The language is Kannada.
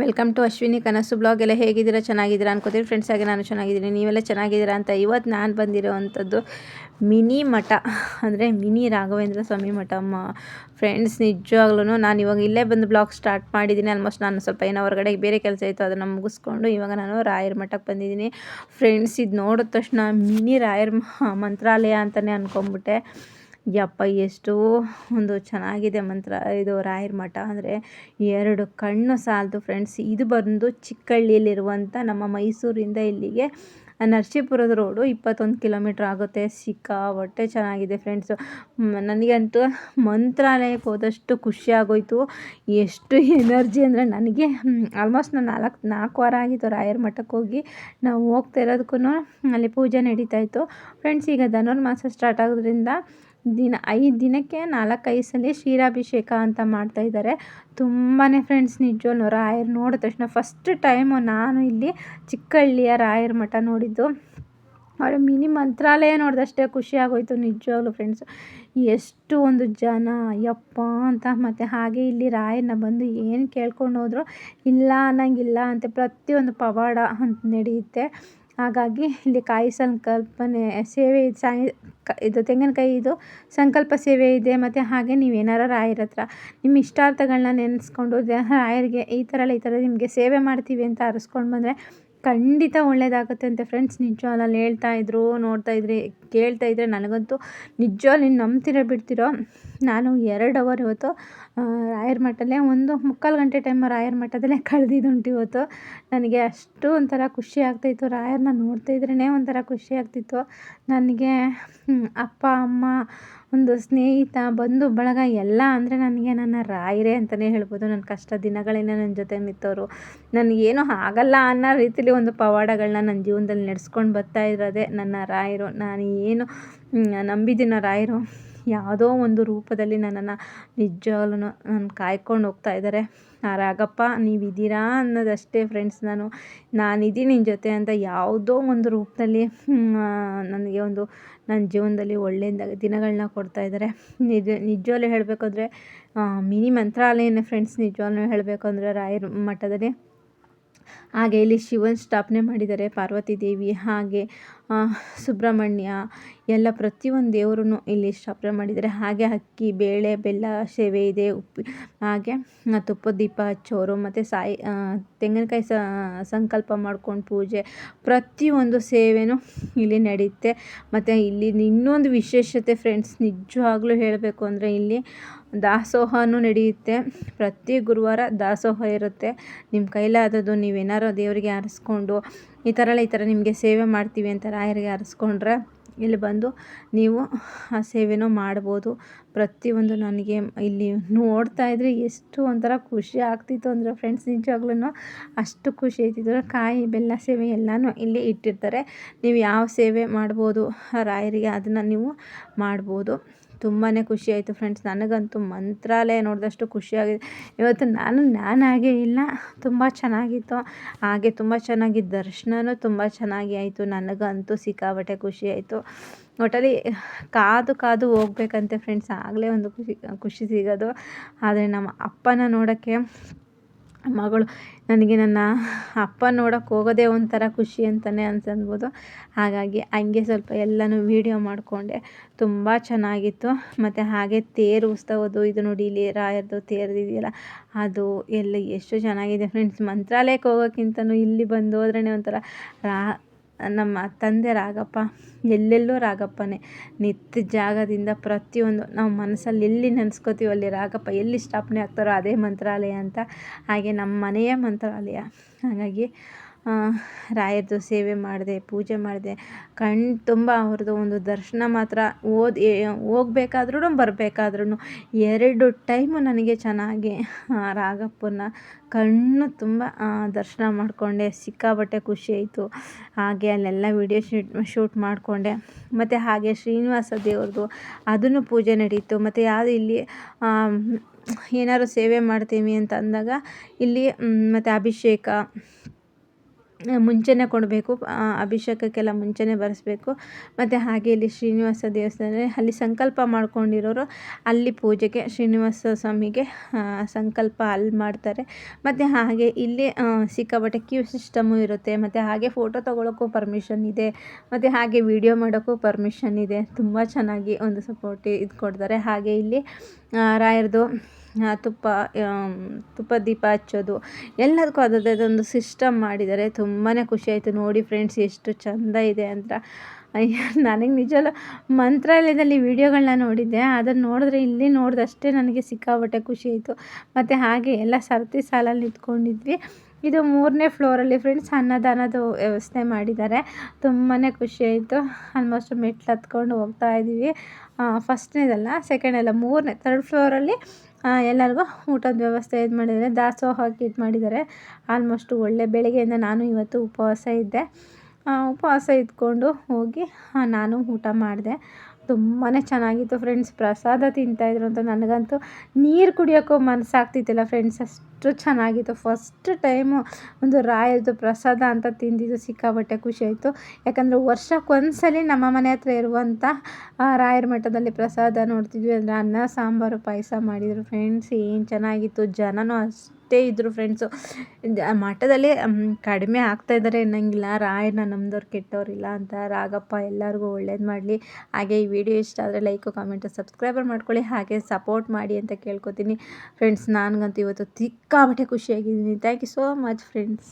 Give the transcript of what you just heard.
ವೆಲ್ಕಮ್ ಟು ಅಶ್ವಿನಿ ಕನಸು ಬ್ಲಾಗ್. ಎಲ್ಲ ಹೇಗಿದ್ದೀರಾ? ಚೆನ್ನಾಗಿದ್ದೀರಾ ಅನ್ಕೋತೀರಿ ಫ್ರೆಂಡ್ಸ್ ಹಾಗೆ ನಾನು ಚೆನ್ನಾಗಿದ್ದೀನಿ. ನೀವೆಲ್ಲ ಚೆನ್ನಾಗಿದ್ದೀರಾ ಅಂತ ಇವತ್ತು ನಾನು ಬಂದಿರೋವಂಥದ್ದು ಮಿನಿ ಮಠ. ಅಂದರೆ ಮಿನಿ ರಾಘವೇಂದ್ರ ಸ್ವಾಮಿ ಮಠ ಫ್ರೆಂಡ್ಸ್ ನಿಜವಾಗ್ಲೂ ನಾನು ಇವಾಗ ಇಲ್ಲೇ ಬಂದು ಬ್ಲಾಗ್ ಸ್ಟಾರ್ಟ್ ಮಾಡಿದ್ದೀನಿ. ಆಲ್ಮೋಸ್ಟ್ ನಾನು ಸ್ವಲ್ಪ ಏನೋ ಹೊರಗಡೆ ಬೇರೆ ಕೆಲಸ ಇತ್ತು, ಅದನ್ನು ಮುಗಿಸ್ಕೊಂಡು ಇವಾಗ ನಾನು ರಾಯರ ಮಠಕ್ಕೆ ಬಂದಿದ್ದೀನಿ. ಫ್ರೆಂಡ್ಸ್ ಇದು ನೋಡಿದ ತಕ್ಷಣ ಮಿನಿ ರಾಯರ ಮಂತ್ರಾಲಯ ಅಂತಲೇ ಅಂದ್ಕೊಂಬಿಟ್ಟೆ ಯಪ್ಪ, ಎಷ್ಟು ಒಂದು ಚೆನ್ನಾಗಿದೆ ಮಂತ್ರ ಇದು ರಾಯರ ಮಠ. ಅಂದರೆ ಎರಡು ಕಣ್ಣು ಸಾಲದು ಫ್ರೆಂಡ್ಸ್ ಇದು ಬಂದು ಚಿಕ್ಕಹಳ್ಳಿಯಲ್ಲಿರುವಂಥ ನಮ್ಮ ಮೈಸೂರಿಂದ ಇಲ್ಲಿಗೆ ನರಸೀಪುರದ ರೋಡು ಇಪ್ಪತ್ತೊಂದು ಕಿಲೋಮೀಟ್ರ್ ಆಗುತ್ತೆ. ಸಿಕ್ಕಾಪಟ್ಟೆ ಚೆನ್ನಾಗಿದೆ ಫ್ರೆಂಡ್ಸು ನನಗಂತೂ ಮಂತ್ರಾಲಯಕ್ಕೆ ಹೋದಷ್ಟು ಖುಷಿ ಆಗೋಯ್ತು. ಎಷ್ಟು ಎನರ್ಜಿ ಅಂದರೆ ನನಗೆ ಆಲ್ಮೋಸ್ಟ್ ನಾನು ನಾಲ್ಕು ನಾಲ್ಕು ವಾರ ಆಗಿತ್ತು ರಾಯರ ಮಠಕ್ಕೆ ಹೋಗಿ. ನಾವು ಹೋಗ್ತಾ ಇರೋದಕ್ಕೂ ಅಲ್ಲಿ ಪೂಜೆ ನಡೀತಾಯಿತ್ತು ಫ್ರೆಂಡ್ಸ್ ಈಗ ಧನುರ್ಮಾಸ ಸ್ಟಾರ್ಟ್ ಆಗೋದ್ರಿಂದ ದಿನ, ಐದು ದಿನಕ್ಕೆ ನಾಲ್ಕೈದು ಸಲ ಕ್ಷೀರಾಭಿಷೇಕ ಅಂತ ಮಾಡ್ತಾಯಿದ್ದಾರೆ ತುಂಬಾ ಫ್ರೆಂಡ್ಸ್ ನಿಜವೂ ರಾಯರು ನೋಡಿದ ತಕ್ಷಣ ಫಸ್ಟ್ ಟೈಮು ನಾನು ಇಲ್ಲಿ ಚಿಕ್ಕಹಳ್ಳಿಯ ರಾಯರ ಮಠ ನೋಡಿದ್ದು. ಅವರ ಮಿನಿ ಮಂತ್ರಾಲಯ ನೋಡಿದಷ್ಟೇ ಖುಷಿ ಆಗೋಯ್ತು ನಿಜವಾಗ್ಲೂ ಫ್ರೆಂಡ್ಸು ಎಷ್ಟು ಒಂದು ಜನ, ಯಪ್ಪ ಅಂತ ಮತ್ತು ಹಾಗೆ ಇಲ್ಲಿ ರಾಯರನ್ನ ಬಂದು ಏನು ಕೇಳ್ಕೊಂಡು ಹೋದ್ರು, ಇಲ್ಲ ಅನ್ನಂಗಿಲ್ಲ ಅಂತ ಪ್ರತಿಯೊಂದು ಪವಾಡ ಅಂತ ನಡೆಯುತ್ತೆ. ಹಾಗಾಗಿ ಇಲ್ಲಿ ಕಾಯಿ ಸಂಕಲ್ಪನೆ ಸೇವೆ ಸಾಯಿ ಇದು ತೆಂಗಿನಕಾಯಿ ಇದು ಸಂಕಲ್ಪ ಸೇವೆ ಇದೆ. ಮತ್ತು ಹಾಗೆ ನೀವು ಏನಾರ ರಾಯರ ಹತ್ರ ನಿಮ್ಮ ಇಷ್ಟಾರ್ಥಗಳನ್ನ ನೆನೆಸ್ಕೊಂಡು ರಾಯರಿಗೆ ಈ ಥರ ಎಲ್ಲ ಈ ಥರ ನಿಮಗೆ ಸೇವೆ ಮಾಡ್ತೀವಿ ಅಂತ ಅರಸ್ಕೊಂಡು ಬಂದರೆ ಖಂಡಿತ ಒಳ್ಳೇದಾಗುತ್ತೆ ಅಂತ ಫ್ರೆಂಡ್ಸ್. ನಿಜವಾಗ್ಲೂ ಅಲ್ಲಿ ಹೇಳ್ತಾ ಇದ್ರು, ನೋಡ್ತಾ ಇದ್ರಿ, ಕೇಳ್ತಾ ಇದ್ದರೆ ನನಗಂತೂ ನಿಜವಾಗ್ಲಿ ನಂಬ್ತಿರೋ ಬಿಡ್ತಿರೋ? ನಾನು ಎರಡು ಅವರ್ ಇವತ್ತು ರಾಯರ ಮಠದಲ್ಲೇ ಒಂದು ಮುಕ್ಕಾಲು ಗಂಟೆ ಟೈಮ್ ರಾಯರ ಮಠದಲ್ಲೇ ಕಳೆದಿದ್ದುಂಟು ಇವತ್ತು. ನನಗೆ ಅಷ್ಟು ಒಂಥರ ಖುಷಿ ಆಗ್ತಾಯಿತ್ತು ರಾಯರನ್ನ ನೋಡ್ತಾ ಇದ್ರೇ ಒಂಥರ ಖುಷಿ ಆಗ್ತಿತ್ತು. ನನಗೆ ಅಪ್ಪ, ಅಮ್ಮ, ಒಂದು ಸ್ನೇಹಿತ, ಬಂಧು, ಬಳಗ ಎಲ್ಲ ಅಂದರೆ ನನಗೆ ನನ್ನ ರಾಯರೇ ಅಂತಲೇ ಹೇಳ್ಬೋದು. ನನ್ನ ಕಷ್ಟ ದಿನಗಳಿಂದ ನನ್ನ ಜೊತೆ ನಿಂತವರು. ನನಗೇನು ಆಗಲ್ಲ ಅನ್ನೋ ರೀತಿಲಿ ಒಂದು ಪವಾಡಗಳನ್ನ ನನ್ನ ಜೀವನದಲ್ಲಿ ನಡೆಸ್ಕೊಂಡು ಬರ್ತಾ ಇರೋದೇ ನನ್ನ ರಾಯರು. ನಾನು ಏನು ನಂಬಿದ್ದೀನೋ ರಾಯರು ಯಾವುದೋ ಒಂದು ರೂಪದಲ್ಲಿ ನನ್ನನ್ನು ನಿಜವಾಗ್ಲೂ ನಾನು ಕಾಯ್ಕೊಂಡು ಹೋಗ್ತಾ ಇದ್ದಾರೆ. ರಾಗಪ್ಪ ನೀವಿದ್ದೀರಾ ಅನ್ನೋದಷ್ಟೇ ಫ್ರೆಂಡ್ಸ್ ನಾನು, ನಾನಿದ್ದೀನಿ ನಿನ್ನ ಜೊತೆ ಅಂತ ಯಾವುದೋ ಒಂದು ರೂಪದಲ್ಲಿ ನನಗೆ ಒಂದು, ನನ್ನ ಜೀವನದಲ್ಲಿ ಒಳ್ಳೆಯ ದಿನಗಳನ್ನ ಕೊಡ್ತಾ ಇದ್ದಾರೆ. ನಿಜ, ನಿಜವಾಗ್ಲೂ ಹೇಳಬೇಕಂದ್ರೆ ಮಿನಿ ಮಂತ್ರಾಲಯನೇ ಫ್ರೆಂಡ್ಸ್ ನಿಜವಾಗ್ಲೂ ಹೇಳಬೇಕು ಅಂದರೆ ರಾಯರ ಮಠದಲ್ಲಿ. ಹಾಗೆ ಇಲ್ಲಿ ಶಿವನ ಸ್ಥಾಪನೆ ಮಾಡಿದ್ದಾರೆ, ಪಾರ್ವತಿ ದೇವಿ. ಹಾಗೆ ಸುಬ್ರಹ್ಮಣ್ಯ, ಎಲ್ಲ ಪ್ರತಿಯೊಂದು ದೇವ್ರೂ ಇಲ್ಲಿ ಸ್ಥಾಪನೆ ಮಾಡಿದ್ದಾರೆ. ಹಾಗೆ ಅಕ್ಕಿ, ಬೇಳೆ, ಬೆಲ್ಲ, ಸೇವೆ ಇದೆ, ಉಪ್ಪು, ಹಾಗೆ ತುಪ್ಪದ ದೀಪ ಹಚ್ಚೋರು, ಮತ್ತು ಸಾಯಿ ತೆಂಗಿನಕಾಯಿ ಸಂಕಲ್ಪ ಮಾಡ್ಕೊಂಡು ಪೂಜೆ, ಪ್ರತಿಯೊಂದು ಸೇವೆಯೂ ಇಲ್ಲಿ ನಡೆಯುತ್ತೆ. ಮತ್ತು ಇಲ್ಲಿ ಇನ್ನೊಂದು ವಿಶೇಷತೆ ಫ್ರೆಂಡ್ಸ್ ನಿಜವಾಗ್ಲೂ ಹೇಳಬೇಕು ಅಂದರೆ ಇಲ್ಲಿ ದಾಸೋಹನೂ ನಡೆಯುತ್ತೆ. ಪ್ರತಿ ಗುರುವಾರ ದಾಸೋಹ ಇರುತ್ತೆ. ನಿಮ್ಮ ಕೈಲಾದದ್ದು ನೀವೇನಾರು ದೇವರಿಗೆ ಆರಿಸ್ಕೊಂಡು ಈ ಥರ ಎಲ್ಲ ಈ ಥರ ನಿಮಗೆ ಸೇವೆ ಮಾಡ್ತೀವಿ ಅಂತ ರಾಯರಿಗೆ ಆರಿಸ್ಕೊಂಡ್ರೆ ಇಲ್ಲಿ ಬಂದು ನೀವು ಆ ಸೇವೆನೂ ಮಾಡ್ಬೋದು. ಪ್ರತಿಯೊಂದು ನನಗೆ ಇಲ್ಲಿ ನೋಡ್ತಾ ಇದ್ದರೆ ಎಷ್ಟು ಒಂಥರ ಖುಷಿ ಆಗ್ತಿತ್ತು ಅಂದರೆ ಫ್ರೆಂಡ್ಸ್ ನಿಜವಾಗ್ಲೂ ಅಷ್ಟು ಖುಷಿ ಆಯ್ತಿದ್ರು ಕಾಯಿ, ಬೆಲ್ಲ ಸೇವೆ ಎಲ್ಲನೂ ಇಲ್ಲಿ ಇಟ್ಟಿರ್ತಾರೆ. ನೀವು ಯಾವ ಸೇವೆ ಮಾಡ್ಬೋದು ರಾಯರಿಗೆ ಅದನ್ನು ನೀವು ಮಾಡ್ಬೋದು. ತುಂಬಾ ಖುಷಿ ಆಯಿತು ಫ್ರೆಂಡ್ಸ್ ನನಗಂತೂ ಮಂತ್ರಾಲಯ ನೋಡಿದಷ್ಟು ಖುಷಿಯಾಗಿದೆ ಇವತ್ತು ನಾನು ನಾನಾಗೇ ಇಲ್ಲ. ತುಂಬ ಚೆನ್ನಾಗಿತ್ತು. ಹಾಗೆ ತುಂಬ ಚೆನ್ನಾಗಿ ದರ್ಶನವೂ ತುಂಬ ಚೆನ್ನಾಗಿ ಆಯಿತು. ನನಗಂತೂ ಸಿಕ್ಕಾಪಟ್ಟೆ ಖುಷಿ ಆಯಿತು. ಒಟ್ಟಲ್ಲಿ ಕಾದು ಕಾದು ಹೋಗ್ಬೇಕಂತೆ ಫ್ರೆಂಡ್ಸ್ ಆಗಲೇ ಒಂದು ಖುಷಿ ಖುಷಿ ಸಿಗೋದು. ಆದರೆ ನಮ್ಮ ಅಪ್ಪನ ನೋಡೋಕ್ಕೆ ಮಗಳು, ನನಗೆ ನನ್ನ ಅಪ್ಪ ನೋಡೋಕೆ ಹೋಗೋದೇ ಒಂಥರ ಖುಷಿ ಅಂತಲೇ ಅನ್ಸನ್ಬೋದು. ಹಾಗಾಗಿ ಹಂಗೆ ಸ್ವಲ್ಪ ಎಲ್ಲನೂ ವೀಡಿಯೋ ಮಾಡಿಕೊಂಡೆ. ತುಂಬ ಚೆನ್ನಾಗಿತ್ತು. ಮತ್ತು ಹಾಗೆ ತೇರು ಉತ್ಸವದ್ದು ಇದು ನೋಡಿ ಇಲ್ಲಿ ರಾಯರದು ತೇರು ಅದು ಎಲ್ಲ ಎಷ್ಟು ಚೆನ್ನಾಗಿದೆ ಫ್ರೆಂಡ್ಸ್ ಮಂತ್ರಾಲಯಕ್ಕೆ ಹೋಗೋಕ್ಕಿಂತಲೂ ಇಲ್ಲಿ ಬಂದು ಹೋದ್ರೇ ಒಂಥರ ರಾ ನಮ್ಮ ತಂದೆ ರಾಗಪ್ಪ, ಎಲ್ಲೆಲ್ಲೂ ರಾಗಪ್ಪನೇ. ನಿತ್ಯ ಜಾಗದಿಂದ ಪ್ರತಿಯೊಂದು ನಾವು ಮನಸ್ಸಲ್ಲಿ ಎಲ್ಲಿ ನೆನೆಸ್ಕೋತೀವೋ ಅಲ್ಲಿ ರಾಗಪ್ಪ ಎಲ್ಲಿ ಸ್ಥಾಪನೆ ಆಗ್ತಾರೋ ಅದೇ ಮಂತ್ರಾಲಯ ಅಂತ. ಹಾಗೆ ನಮ್ಮ ಮನೆಯೇ ಮಂತ್ರಾಲಯ. ಹಾಗಾಗಿ ರಾಯರದು ಸೇವೆ ಮಾಡಿದೆ, ಪೂಜೆ ಮಾಡಿದೆ. ಕಣ್ಣು ತುಂಬ ಅವ್ರದ್ದು ಒಂದು ದರ್ಶನ ಮಾತ್ರ. ಓದಿ ಹೋಗ್ಬೇಕಾದ್ರೂ ಬರಬೇಕಾದ್ರೂ ಎರಡು ಟೈಮು ನನಗೆ ಚೆನ್ನಾಗಿ ರಾಗಪ್ಪನ ಕಣ್ಣು ತುಂಬ ದರ್ಶನ ಮಾಡಿಕೊಂಡೆ. ಸಿಕ್ಕಾಪಟ್ಟೆ ಖುಷಿ ಆಯಿತು. ಹಾಗೆ ಅಲ್ಲೆಲ್ಲ ವೀಡಿಯೋ ಶೂಟ್ ಶೂಟ್ ಮಾಡಿಕೊಂಡೆ. ಮತ್ತು ಹಾಗೆ ಶ್ರೀನಿವಾಸ ದೇವ್ರದ್ದು ಅದನ್ನು ಪೂಜೆ ನಡೀತು. ಮತ್ತು ಯಾವುದು ಇಲ್ಲಿ ಏನಾದ್ರು ಸೇವೆ ಮಾಡ್ತೀವಿ ಅಂತ ಅಂದಾಗ ಇಲ್ಲಿ ಮತ್ತು ಅಭಿಷೇಕ ಮುಂಚೆನೇ ಕೊಡಬೇಕು ಅಭಿಷೇಕಕ್ಕೆಲ್ಲ ಮುಂಚೆನೇ ಬರೆಸ್ಬೇಕು. ಮತ್ತು ಹಾಗೆ ಇಲ್ಲಿ ಶ್ರೀನಿವಾಸ ದೇವಸ್ಥಾನ ಅಲ್ಲಿ ಸಂಕಲ್ಪ ಮಾಡ್ಕೊಂಡಿರೋರು ಅಲ್ಲಿ ಪೂಜೆಗೆ ಶ್ರೀನಿವಾಸ ಸ್ವಾಮಿಗೆ ಸಂಕಲ್ಪ ಅಲ್ಲಿ ಮಾಡ್ತಾರೆ. ಮತ್ತು ಹಾಗೆ ಇಲ್ಲಿ ಸಿಕ್ಕಾಪಟ್ಟೆ ಕ್ಯೂ ಸಿಸ್ಟಮು ಇರುತ್ತೆ. ಮತ್ತು ಹಾಗೆ ಫೋಟೋ ತೊಗೊಳೋಕ್ಕೂ ಪರ್ಮಿಷನ್ ಇದೆ. ಮತ್ತು ಹಾಗೆ ವೀಡಿಯೋ ಮಾಡೋಕ್ಕೂ ಪರ್ಮಿಷನ್ ಇದೆ. ತುಂಬ ಚೆನ್ನಾಗಿ ಒಂದು ಸಪೋರ್ಟಿ ಇದು ಕೊಡ್ತಾರೆ ಹಾಗೆ ಇಲ್ಲಿ ರಾಯರದು ತುಪ್ಪ ತುಪ್ಪ ದೀಪ ಹಚ್ಚೋದು ಎಲ್ಲದಕ್ಕೂ ಅದರದ್ದೇ ಒಂದು ಸಿಸ್ಟಮ್ ಮಾಡಿದ್ದಾರೆ. ತುಂಬಾ ಖುಷಿಯಾಯಿತು ನೋಡಿ ಫ್ರೆಂಡ್ಸ್ ಎಷ್ಟು ಚೆಂದ ಇದೆ ಅಂತ. ಅಯ್ಯೋ, ನನಗೆ ನಿಜವಲ್ಲ ಮಂತ್ರಾಲಯದಲ್ಲಿ ವೀಡಿಯೋಗಳನ್ನ ನೋಡಿದ್ದೆ. ಅದನ್ನು ನೋಡಿದ್ರೆ ಇಲ್ಲಿ ನೋಡಿದಷ್ಟೇ ನನಗೆ ಸಿಕ್ಕಾಬಟ್ಟೆ ಖುಷಿ ಆಯಿತು. ಮತ್ತು ಹಾಗೆ ಎಲ್ಲ ಸರತಿ ಸಾಲಲ್ಲಿ ನಿಂತ್ಕೊಂಡಿದ್ವಿ. ಇದು ಮೂರನೇ ಫ್ಲೋರಲ್ಲಿ ಫ್ರೆಂಡ್ಸ್ ಅನ್ನದಾನದ ವ್ಯವಸ್ಥೆ ಮಾಡಿದ್ದಾರೆ. ತುಂಬಾ ಖುಷಿಯಾಯಿತು ಆಲ್ಮೋಸ್ಟ್ ಮೆಟ್ಲು ಹತ್ಕೊಂಡು ಹೋಗ್ತಾ ಇದ್ದೀವಿ ಫಸ್ಟ್ನೇದಲ್ಲ ಸೆಕೆಂಡ್ ಅಲ್ಲ ಮೂರನೇ ತರ್ಡ್ ಫ್ಲೋರಲ್ಲಿ ಎಲ್ಲರಿಗೂ ಊಟದ ವ್ಯವಸ್ಥೆ ಇದು ಮಾಡಿದ್ದಾರೆ. ದಾಸೋಹಕ್ಕೆ ಇದು ಮಾಡಿದ್ದಾರೆ. ಆಲ್ಮೋಸ್ಟು ಒಳ್ಳೆ ಬೆಳಗ್ಗೆಯಿಂದ ನಾನು ಇವತ್ತು ಉಪವಾಸ ಇದ್ದೆ. ಉಪವಾಸ ಇದ್ಕೊಂಡು ಹೋಗಿ ನಾನು ಊಟ ಮಾಡಿದೆ. ತುಂಬಾ ಚೆನ್ನಾಗಿತ್ತು ಫ್ರೆಂಡ್ಸ್ ಪ್ರಸಾದ ತಿಂತಾಯಿದ್ರು ಅಂತ ನನಗಂತೂ ನೀರು ಕುಡಿಯೋಕ್ಕೂ ಮನಸ್ಸಾಗ್ತಿದ್ದಿಲ್ಲ ಫ್ರೆಂಡ್ಸ್ ಅಷ್ಟು ಚೆನ್ನಾಗಿತ್ತು. ಫಸ್ಟ್ ಟೈಮು ಒಂದು ರಾಯರದು ಪ್ರಸಾದ ಅಂತ ತಿಂದಿದ್ದು ಸಿಕ್ಕಾಪಟ್ಟೆ ಖುಷಿಯಾಯಿತು ಯಾಕಂದರೆ ವರ್ಷಕ್ಕೊಂದ್ಸಲಿ ನಮ್ಮ ಮನೆ ಹತ್ರ ಇರುವಂಥ ರಾಯರ ಮಠದಲ್ಲಿ ಪ್ರಸಾದ ನೋಡ್ತಿದ್ವಿ. ಅಂದರೆ ಅನ್ನ, ಸಾಂಬಾರು, ಪಾಯಸ ಮಾಡಿದರು ಫ್ರೆಂಡ್ಸ್ ಏನು ಚೆನ್ನಾಗಿತ್ತು. ಜನನೂ ಅಷ್ಟು ಅಷ್ಟೇ ಇದ್ದರು ಫ್ರೆಂಡ್ಸು ಮಠದಲ್ಲಿ ಕಡಿಮೆ ಆಗ್ತಾಯಿದ್ದಾರೆ ಅನ್ನೋಂಗಿಲ್ಲ. ರಾಯನ ನಮ್ದವ್ರು ಕೆಟ್ಟವರಿಲ್ಲ ಅಂತ. ರಾಗಪ್ಪ ಎಲ್ಲರಿಗೂ ಒಳ್ಳೇದು ಮಾಡಲಿ. ಹಾಗೆ ಈ ವಿಡಿಯೋ ಇಷ್ಟ ಆದರೆ ಲೈಕು ಕಾಮೆಂಟು ಸಬ್ಸ್ಕ್ರೈಬರ್ ಮಾಡ್ಕೊಳ್ಳಿ. ಹಾಗೆ ಸಪೋರ್ಟ್ ಮಾಡಿ ಅಂತ ಕೇಳ್ಕೊತೀನಿ. ಫ್ರೆಂಡ್ಸ್ ನನಗಂತೂ ಇವತ್ತು ತಿಕ್ಕಾಬಟ್ಟೆ ಖುಷಿಯಾಗಿದ್ದೀನಿ. Thank you so much friends